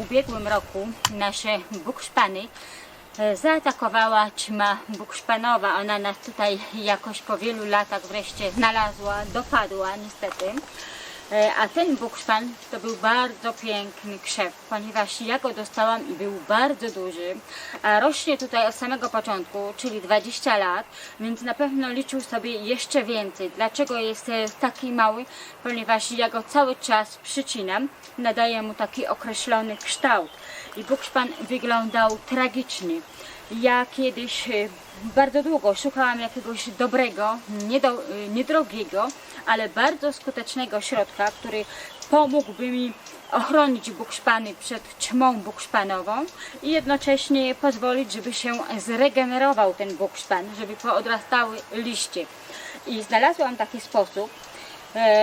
ubiegłym roku nasze bukszpany e, zaatakowała ćma bukszpanowa. Ona nas tutaj jakoś po wielu latach wreszcie znalazła, dopadła niestety. E, A ten bukszpan to był bardzo piękny krzew, ponieważ ja go dostałam i był bardzo duży, a rośnie tutaj od samego początku, czyli 20 lat, więc na pewno liczył sobie jeszcze więcej. Dlaczego jest e, taki mały? Ponieważ ja go cały czas przycinam, nadaję mu taki określony kształt i bukszpan wyglądał tragicznie. Ja kiedyś e, bardzo długo szukałam jakiegoś dobrego, niedrogiego, ale bardzo skutecznego środka, który pomógłby mi ochronić bukszpany przed ćmą bukszpanową i jednocześnie pozwolić, żeby się zregenerował ten bukszpan, żeby poodrastały liście. I znalazłam taki sposób,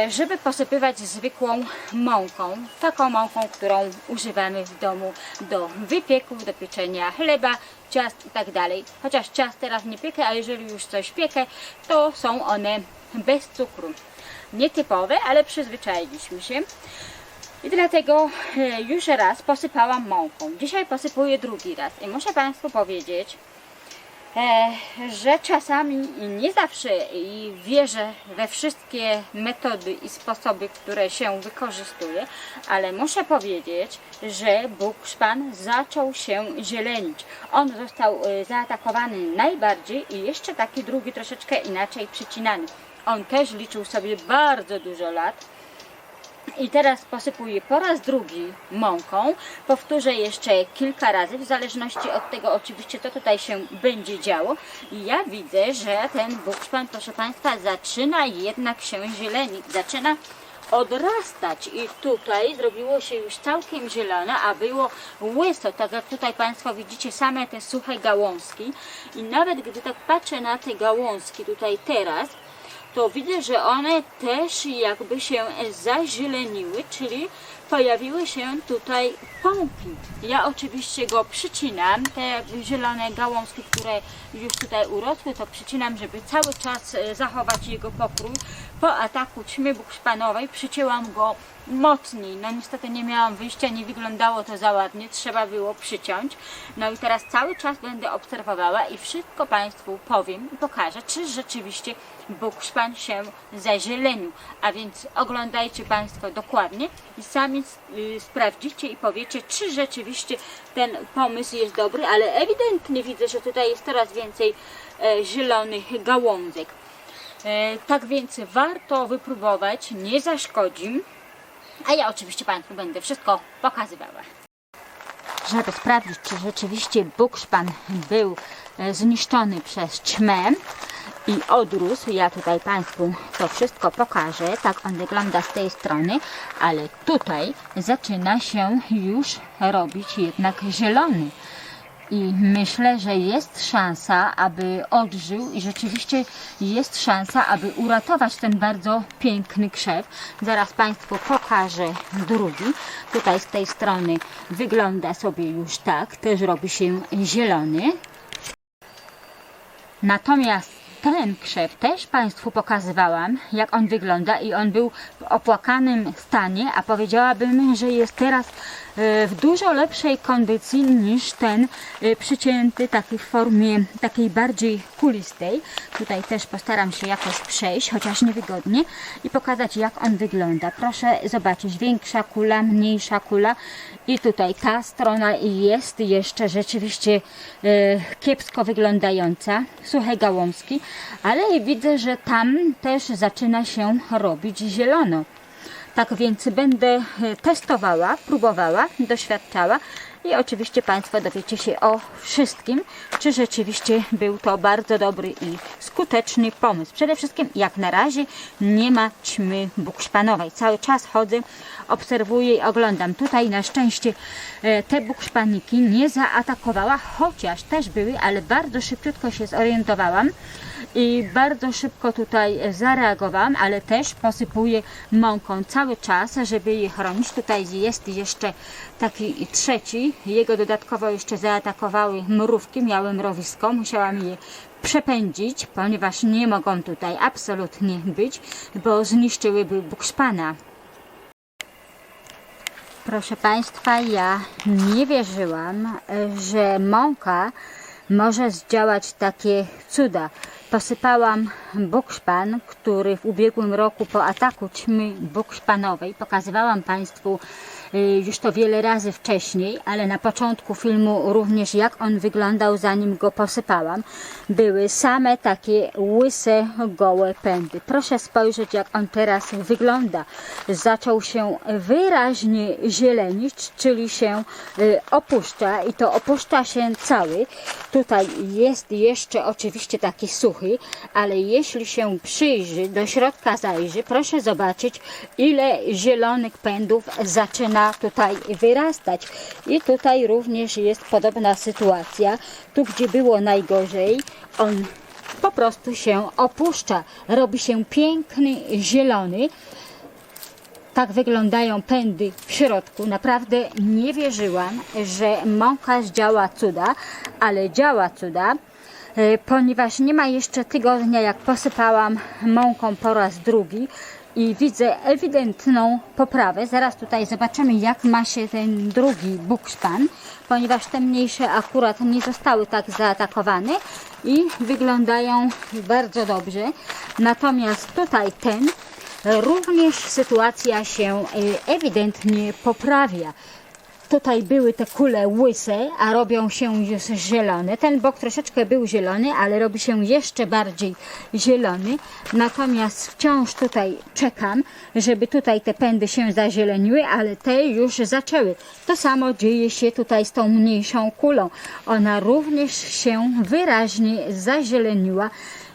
żeby posypywać zwykłą mąką, taką mąką, którą używamy w domu do wypieków, do pieczenia chleba, ciast i tak dalej. Chociaż ciast teraz nie piekę, a jeżeli już coś piekę, to są one bez cukru. Nietypowe, ale przyzwyczailiśmy się. I dlatego e, już raz posypałam mąką. Dzisiaj posypuję drugi raz. I muszę Państwu powiedzieć, e, że czasami nie zawsze i wierzę we wszystkie metody i sposoby, które się wykorzystuje, ale muszę powiedzieć, że bukszpan zaczął się zielenić. On został e, zaatakowany najbardziej i jeszcze taki drugi troszeczkę inaczej przycinany. On też liczył sobie bardzo dużo lat. I teraz posypuję po raz drugi mąką. Powtórzę jeszcze kilka razy, w zależności od tego oczywiście, co tutaj się będzie działo. I ja widzę, że ten bukszpan, proszę Państwa, zaczyna jednak się zielenić, zaczyna odrastać i tutaj zrobiło się już całkiem zielone, a było łyso, tak jak tutaj Państwo widzicie same te suche gałązki i nawet gdy tak patrzę na te gałązki tutaj teraz, to widzę, że one też jakby się zazieleniły, czyli pojawiły się tutaj pąki. Ja oczywiście go przycinam, te zielone gałązki, które już tutaj urosły, to przycinam, żeby cały czas e, zachować jego pokrój. Po ataku ćmy bukszpanowej przycięłam go mocniej. No niestety nie miałam wyjścia, nie wyglądało to za ładnie, trzeba było przyciąć. No i teraz cały czas będę obserwowała i wszystko Państwu powiem i pokażę, czy rzeczywiście bukszpan się zazielenił. A więc oglądajcie Państwo dokładnie i sami y, sprawdzicie i powiecie, czy rzeczywiście ten pomysł jest dobry, ale ewidentnie widzę, że tutaj jest coraz więcej e, zielonych gałązek. E, tak więc warto wypróbować, nie zaszkodzi. A ja oczywiście Państwu będę wszystko pokazywała. Żeby sprawdzić, czy rzeczywiście bukszpan był e, zniszczony przez ćmę i odrósł, ja tutaj Państwu to wszystko pokażę. Tak on wygląda z tej strony, ale tutaj zaczyna się już robić jednak zielony. I myślę, że jest szansa, aby odżył i rzeczywiście jest szansa, aby uratować ten bardzo piękny krzew. Zaraz Państwu pokażę drugi. Tutaj z tej strony wygląda sobie już tak, też robi się zielony. Natomiast ten krzew też Państwu pokazywałam, jak on wygląda i on był w opłakanym stanie, a powiedziałabym, że jest teraz e, w dużo lepszej kondycji niż ten e, przycięty taki w formie takiej bardziej kulistej. Tutaj też postaram się jakoś przejść, chociaż niewygodnie i pokazać jak on wygląda. Proszę zobaczyć, większa kula, mniejsza kula i tutaj ta strona jest jeszcze rzeczywiście e, kiepsko wyglądająca, suche gałązki, ale widzę, że tam też zaczyna się robić zielono. Tak więc będę e, testowała, próbowała, doświadczała i oczywiście Państwo dowiecie się o wszystkim, czy rzeczywiście był to bardzo dobry i skuteczny pomysł. Przede wszystkim jak na razie nie ma ćmy bukszpanowej. Cały czas chodzę, obserwuję i oglądam. Tutaj na szczęście e, te bukszpaniki nie zaatakowała, chociaż też były, ale bardzo szybciutko się zorientowałam i bardzo szybko tutaj zareagowałam, ale też posypuję mąką cały czas, żeby je chronić. Tutaj jest jeszcze taki trzeci, jego dodatkowo jeszcze zaatakowały mrówki, miały mrowisko, musiałam je przepędzić, ponieważ nie mogą tutaj absolutnie być, bo zniszczyłyby bukszpana. Proszę Państwa, ja nie wierzyłam, że mąka może zdziałać takie cuda. Posypałam bukszpan, który w ubiegłym roku po ataku ćmy bukszpanowej, pokazywałam Państwu już to wiele razy wcześniej, ale na początku filmu również jak on wyglądał zanim go posypałam, były same takie łyse, gołe pędy. Proszę spojrzeć jak on teraz wygląda. Zaczął się wyraźnie zielenić, czyli się y, opuszcza i to opuszcza się cały. Tutaj jest jeszcze oczywiście taki suchy, ale jeśli się przyjrzy, do środka zajrzy, proszę zobaczyć ile zielonych pędów zaczyna tutaj wyrastać. I tutaj również jest podobna sytuacja. Tu gdzie było najgorzej, on po prostu się opuszcza. Robi się piękny, zielony. Tak wyglądają pędy w środku. Naprawdę nie wierzyłam, że mąka zdziała cuda, ale działa cuda, e, ponieważ nie ma jeszcze tygodnia, jak posypałam mąką po raz drugi i widzę ewidentną poprawę. Zaraz tutaj zobaczymy, jak ma się ten drugi bukszpan, ponieważ te mniejsze akurat nie zostały tak zaatakowane i wyglądają bardzo dobrze. Natomiast tutaj ten również sytuacja się y, ewidentnie poprawia. Tutaj były te kule łyse, a robią się już zielone. Ten bok troszeczkę był zielony, ale robi się jeszcze bardziej zielony. Natomiast wciąż tutaj czekam, żeby tutaj te pędy się zazieleniły, ale te już zaczęły. To samo dzieje się tutaj z tą mniejszą kulą. Ona również się wyraźnie zazieleniła.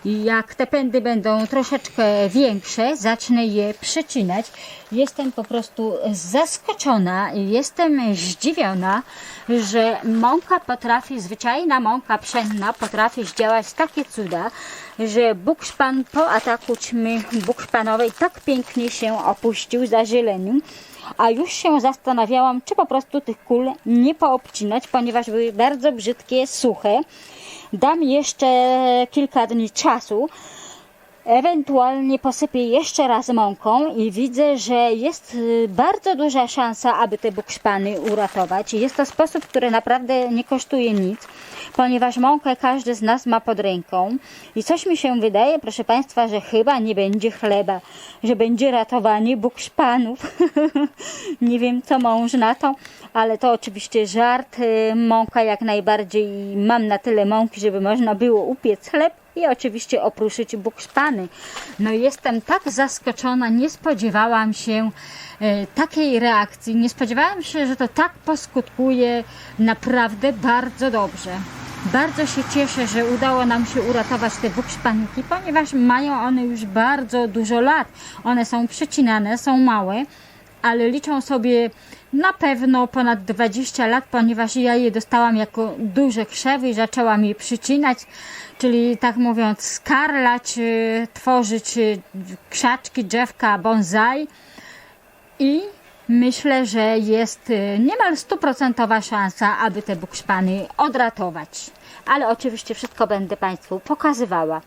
Jak te pędy będą troszeczkę większe, zacznę je przycinać. Jestem po prostu zaskoczona, jestem zdziwiona, że mąka potrafi, zwyczajna mąka pszenna potrafi zdziałać takie cuda, że bukszpan po ataku ćmy bukszpanowej tak pięknie się opuścił, zazielenił. A już się zastanawiałam, czy po prostu tych kul nie poobcinać, ponieważ były bardzo brzydkie, suche. Dam jeszcze kilka dni czasu. Ewentualnie posypię jeszcze raz mąką i widzę, że jest y, bardzo duża szansa, aby te bukszpany uratować. Jest to sposób, który naprawdę nie kosztuje nic, ponieważ mąkę każdy z nas ma pod ręką. I coś mi się wydaje, proszę Państwa, że chyba nie będzie chleba, że będzie ratowanie bukszpanów. nie wiem, co mąż na to, ale to oczywiście żart. Y, Mąka jak najbardziej, mam na tyle mąki, żeby można było upiec chleb i oczywiście opruszyć bukszpany. No jestem tak zaskoczona, nie spodziewałam się e, takiej reakcji, nie spodziewałam się, że to tak poskutkuje naprawdę bardzo dobrze. Bardzo się cieszę, że udało nam się uratować te bukszpanki, ponieważ mają one już bardzo dużo lat. One są przycinane, są małe, ale liczą sobie na pewno ponad 20 lat, ponieważ ja je dostałam jako duże krzewy i zaczęłam je przycinać, czyli tak mówiąc skarlać, y, tworzyć y, krzaczki, drzewka, bonsai i myślę, że jest y, niemal stuprocentowa szansa, aby te bukszpany odratować. Ale oczywiście wszystko będę Państwu pokazywała.